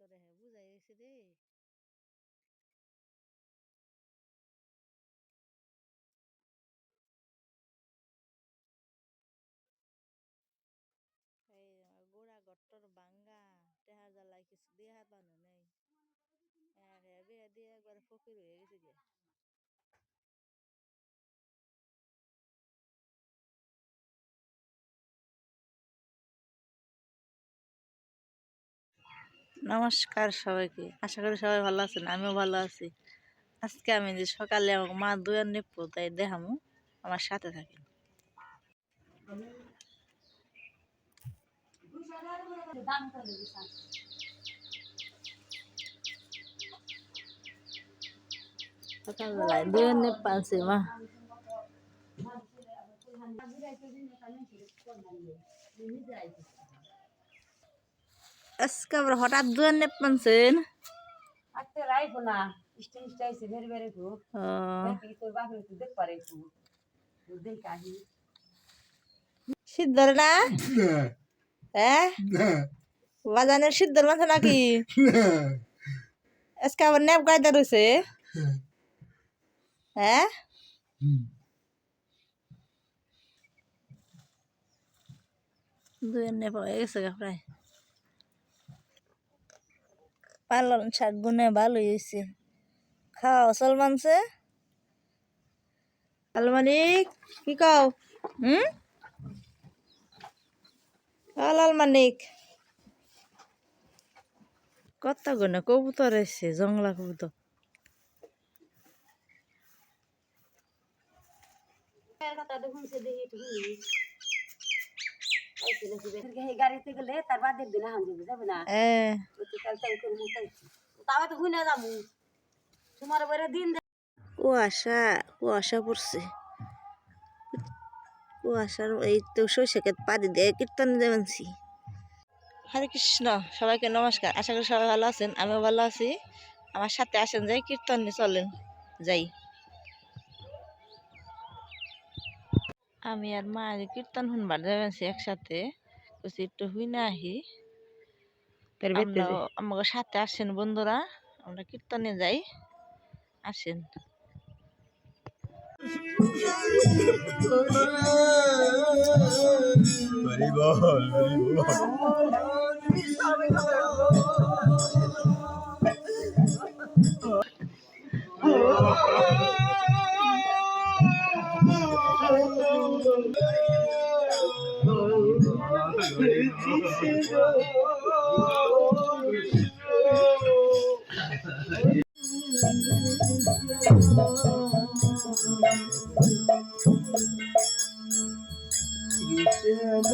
তোরে হে বুঝাই গেছি রে এই গোড়া গট্টর বাঙ্গা টেহা জ্বালাই কিছু দিয়ে হাত বানো নেই আরে বিয়া দিয়ে একবার ফকির হয়ে গেছে গিয়া নমস্কার সবাইকে। আশা করি সবাই ভালো আছেন, আমিও ভালো আছি। আজকে আমি যে সকালে আমার মা দুয়ার নেপো, তাই দেখামু, আমার সাথে থাকেন। দুয়ার মা। আজকে আবার হঠাৎ দুয়ার নেপ পানছেন আজকে রাইবো না বের বের তোর দেখ পারে হ্যাঁ বাজানের শীত ধরে মাথা নাকি আজকে আবার নেপ গাইতে রয়েছে হ্যাঁ। দুয়ের নেপ হয়ে গেছে প্রায়। পালন শাক গুনে ভালো হয়েছে খাও চল মানছে আলমানিক কি কও হুম? লাল মানিক কত গুনে কবুতর এসছে জংলা কবুতর। কথা দেখুন সে দেখি একটু আইসে নাকি বের এই গাড়িতে গেলে তার বাদের দিন হান যাবে যাবে না? তাও তো হুইনা যাব। তোমার বেড়ে দিন কুয়াশা কুয়াশা পড়ছে। কুয়াশার এই তো শৈশাকে পাদি দিয়ে কীর্তন দেবেনছি হরে কৃষ্ণ সবাইকে নমস্কার। আশা করি সবাই ভালো আছেন আমিও ভালো আছি। আমার সাথে আসেন যাই কীর্তন চলেন যাই। আমি আর মা আজ কীর্তন শুনবার যাবেছি একসাথে। বলছি একটু হুই না আহি আমরাও আমাকে সাথে আসেন বন্ধুরা আমরা কীর্তনে যাই। আসেন। হরি বল হরি বল কুঞ্জ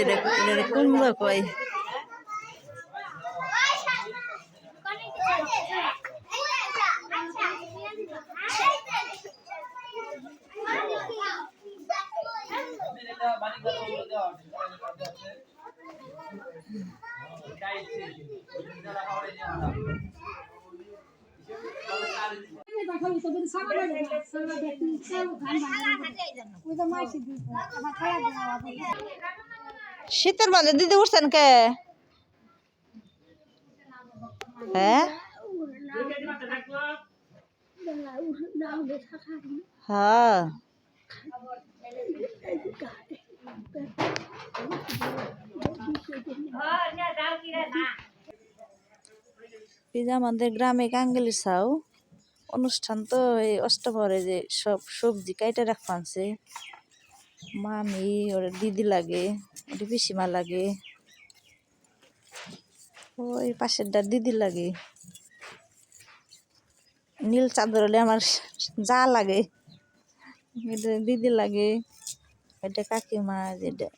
রে কুঞ্জ কয়? শীতের মাঝে দিদি উঠছেন কে? হ্যাঁ? হ্যাঁ। আমাদের গ্রামে গাঙ্গেলি সাউ অনুষ্ঠান তো এই অষ্টপরে যে সব সবজি কাইটা রাখ পানছে মামি, ওর দিদি লাগে ওটা পিসিমা লাগে, ওই পাশের পাশেরটা দিদি লাগে। নীল চাদর হলে আমার যা লাগে। দিদি লাগে, এটা কাকিমা, যেটা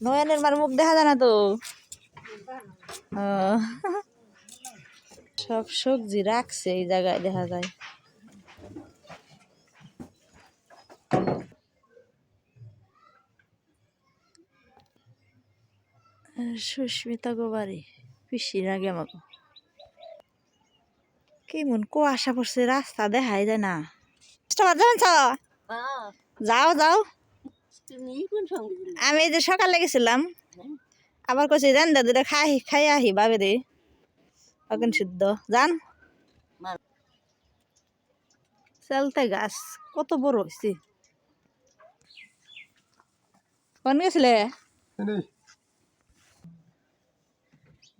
নয়নের মার মুখ দেখা যায় না তো? সব সবজি রাখছে এই জায়গায় দেখা যায়। সুস্মিতা গোবারি পিসির আগে আমাকে। কেমন কুয়াশা পড়ছে রাস্তা দেখাই যায় না। যাবেন যাও যাও আমি এই যে সকালে গেছিলাম আবার কইছি জান দাদুরা খাই খাই আহি বাবে রে অগন শুদ্ধ। জান মার। চলতে গাছ কত বড় হয়েছে কোন গেছিলে?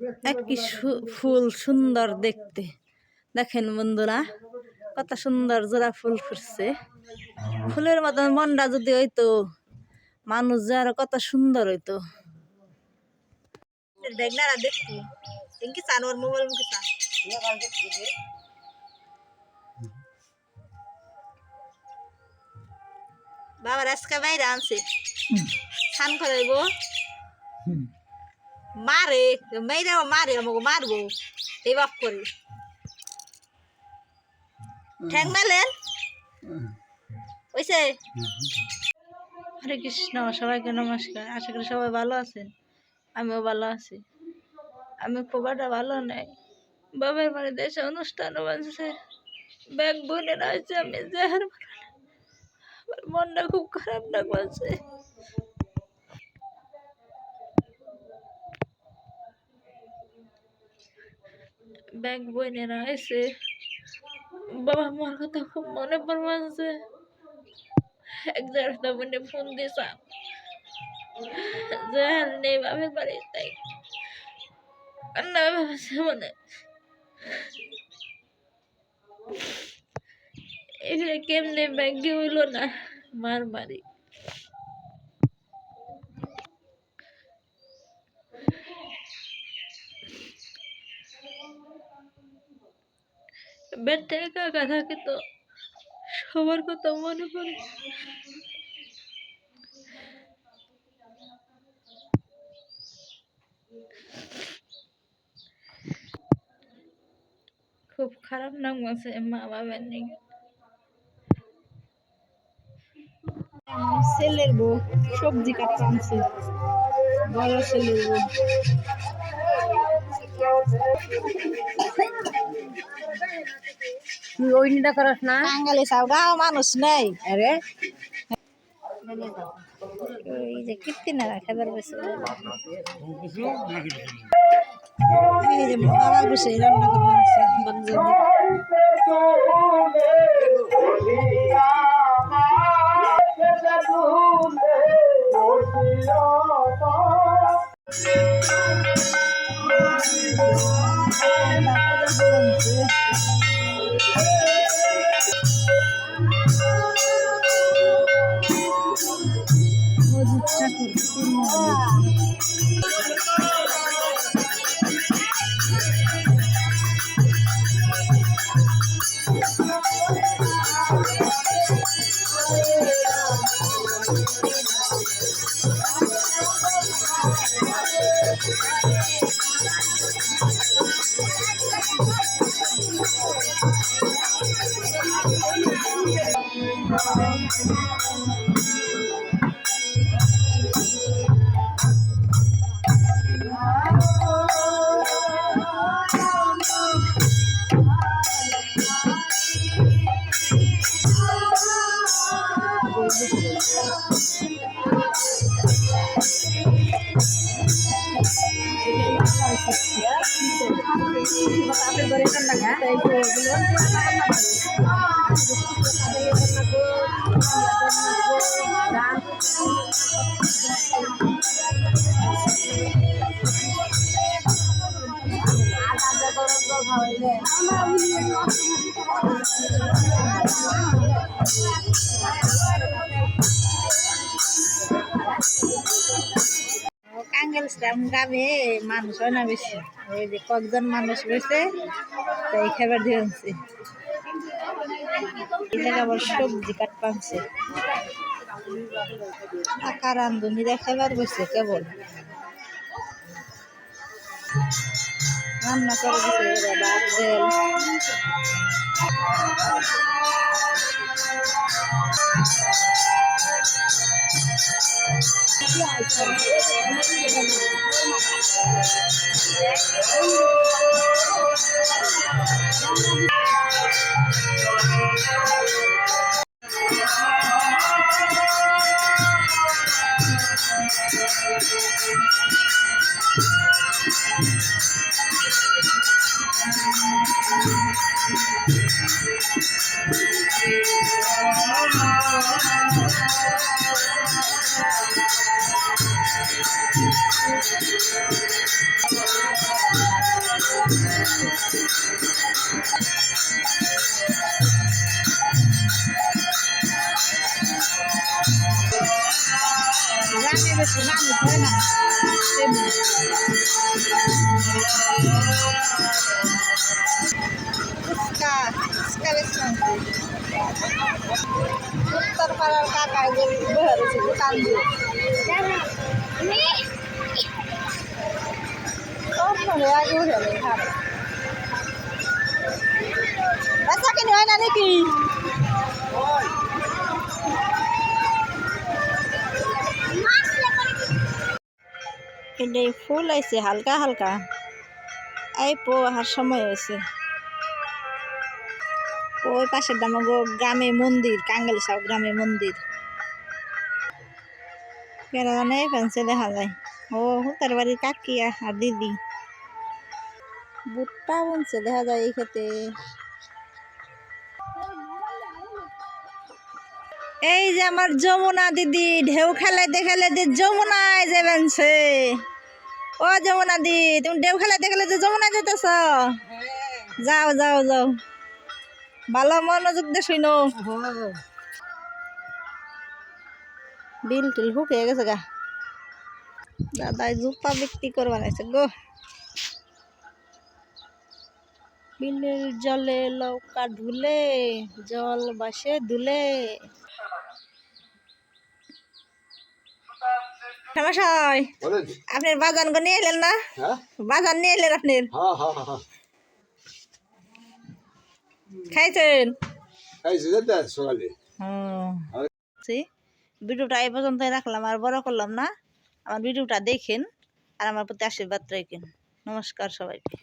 এক কি সু- ফুল সুন্দর দেখতে। দেখেন বন্ধুরা কত সুন্দর জোড়া ফুল ফুটছে। ফুলের মতন মনটা যদি হইতো মানুষ যে আরও কত সুন্দর হইতো। ইনকি চান ওর মোবাইল মুখে চান। বাবার আজকে বাইরে আনছে। স্নান করাইব। মারে মেয়েরা মারে আমাকে মারবো। এই বাপ করে। ঠ্যাং মেলেন ওইসে হরে কৃষ্ণ সবাইকে নমস্কার। আশা করি সবাই ভালো আছেন। আমিও ভালো আছি। আমি খুব একটা ভালো নেই। বাবার বাড়ি দেশে অনুষ্ঠান বাজছে। ব্যাগ বোনের আছে আমি আমার মনটা খুব খারাপ লাগছে। ব্যাগ বোনেরা এসে বাবা মার কথা খুব মনে পড়ছে এক দেড়টা বোনে ফোন দিয়েছিলাম জেহার নেই বাপের বাড়ি, তাই কান্না ভেবেছে মনে। এখানে কেমনে ব্যাগে হইল না মার মারি বেডটা একা একা থাকে তো সবার কথা মনে পড়ে। খুব খারাপ নাম আছে মা বাবার নেই ছেলের বউ, সবজি কাটতে আনছে। বড় ছেলের বউ। তুই ওই নিটা করাস না। বাঙালি সব গাঁও মানুষ নেই। আরে। এই যে কীর্তিনারা খেদার বসে। এই যে বসে রান্না করে কাঙ্গেলস্টাম গ্রামে মানুষ হয় না বেশি। ওই যে কয়েকজন মানুষ রয়েছে তাই খাবার দিয়ে আনছি। এই জায়গা আবার সবজি কাট পানছে টাকা রান্ধুনিরা খাবার বসছে কেবল। রান্না করে দিছে ভাত গ্রামে বেশি মানুষ হয় না তেমনি। ফুচকা ফুচকা বেশি আনছি। উত্তর পাড়ার কাকা যে বের হয়েছে দোকান দিয়ে তারপরে আগে উঠে গেল খারাপ বেচা কিনে না নাকি এটাই ফুল আইছে, হালকা হালকা। এই পোহার সময় হয়েছে ওই পাশের দাম গ্রামে মন্দির, কাঙ্গাল গ্রামে মন্দির। কেন জানে ফেন্সে দেখা যায় ও তার বাড়ির কাকিয়া আর দিদি বুটটা বনছে দেখা যায় এই খেতে এই যে আমার যমুনা দিদি ঢেউ খেলাইতে খেলাইতে যমুনায় যাবেনছে ও যমুনা দি তুমি ঢেউ খেলাইতে খেলাইতে যমুনা যেতেছ যাও যাও যাও ভালো মনোযোগ দিয়ে শুনো বিল টিল শুকিয়ে গেছে গা। দাদাই জুপা বিক্রি করে বানাইছে গো। বিলের জলে লৌকা ধুলে জল বাসে ধুলে। সমস্যায় আপনার বাজান গো নিয়ে এলেন না? হ্যাঁ? বাজার নিয়ে এলেন আপনার? হ্যাঁ হ্যাঁ হ্যাঁ খাইছেন? খাইছি সকালে। হুম ভিডিওটা এই পর্যন্তই রাখলাম, আর বড় করলাম না। আমার ভিডিওটা দেখেন আর আমার প্রতি আশীর্বাদ রাখেন। নমস্কার সবাইকে।